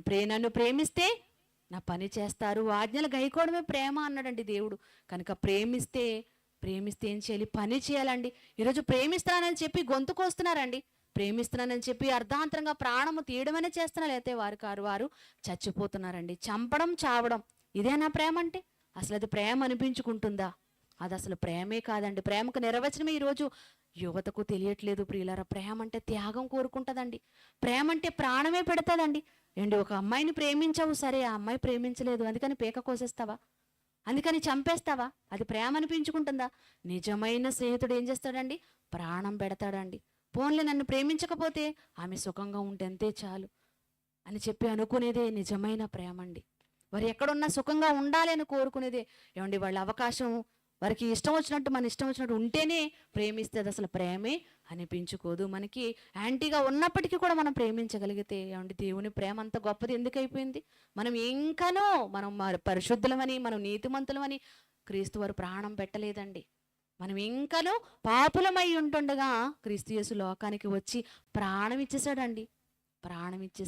ప్రే నన్ను ప్రేమిస్తే నా పని చేస్తారు. ఆజ్ఞలు గైకోవడమే ప్రేమ అన్నాడండి దేవుడు. కనుక ప్రేమిస్తే ప్రేమిస్తే ఏం చేయాలి? పని చేయాలండి. ఈరోజు ప్రేమిస్తానని చెప్పి గొంతుకొస్తున్నారండి ప్రేమిస్తున్నానని చెప్పి అర్ధాంతరంగా ప్రాణము తీయడమనే చేస్తున్నారు. అయితే వారు కారు వారు చచ్చిపోతున్నారండి. చంపడం చావడం ఇదేనా ప్రేమ అంటే? అసలు అది ప్రేమ అనిపించుకుంటుందా? అది అసలు ప్రేమే కాదండి. ప్రేమకు నిర్వచనమే ఈరోజు యువతకు తెలియట్లేదు ప్రియులారా. ప్రేమ అంటే త్యాగం కోరుకుంటుందండి. ప్రేమ అంటే ప్రాణమే పెడతాదండి. ఏంటి ఒక అమ్మాయిని ప్రేమించావు. సరే ఆ అమ్మాయి ప్రేమించలేదు. అందుకని పీక కోసేస్తావా? అందుకని చంపేస్తావా? అది ప్రేమ అనిపించుకుంటుందా? నిజమైన స్నేహితుడు ఏం చేస్తాడండి? ప్రాణం పెడతాడండి. పోన్లే నన్ను ప్రేమించకపోతే ఆమె సుఖంగా ఉంటే అంతే చాలు అని చెప్పి అనుకునేదే నిజమైన ప్రేమ అండి వారు ఎక్కడున్నా సుఖంగా ఉండాలి అని కోరుకునేదే. ఏమండి వాళ్ళ అవకాశం వారికి ఇష్టం వచ్చినట్టు మన ఇష్టం వచ్చినట్టు ఉంటేనే ప్రేమిస్తే అది అసలు ప్రేమే అనిపించుకోదు మనకి. యాంటీగా ఉన్నప్పటికీ కూడా మనం ప్రేమించగలిగితే ఏమండి? దేవుని ప్రేమ అంత గొప్పది. ఎందుకు అయిపోయింది మనం ఇంకానో మనం మరి పరిశుద్ధులమని మనం నీతిమంతులమని క్రీస్తు వారు ప్రాణం పెట్టలేదండి. మనం ఇంకనూ పాపులమై ఉంటుండగా క్రీస్తు యేసు లోకానికి వచ్చి ప్రాణం ఇచ్చేసాడండి. ప్రాణం ఇచ్చేసాడు.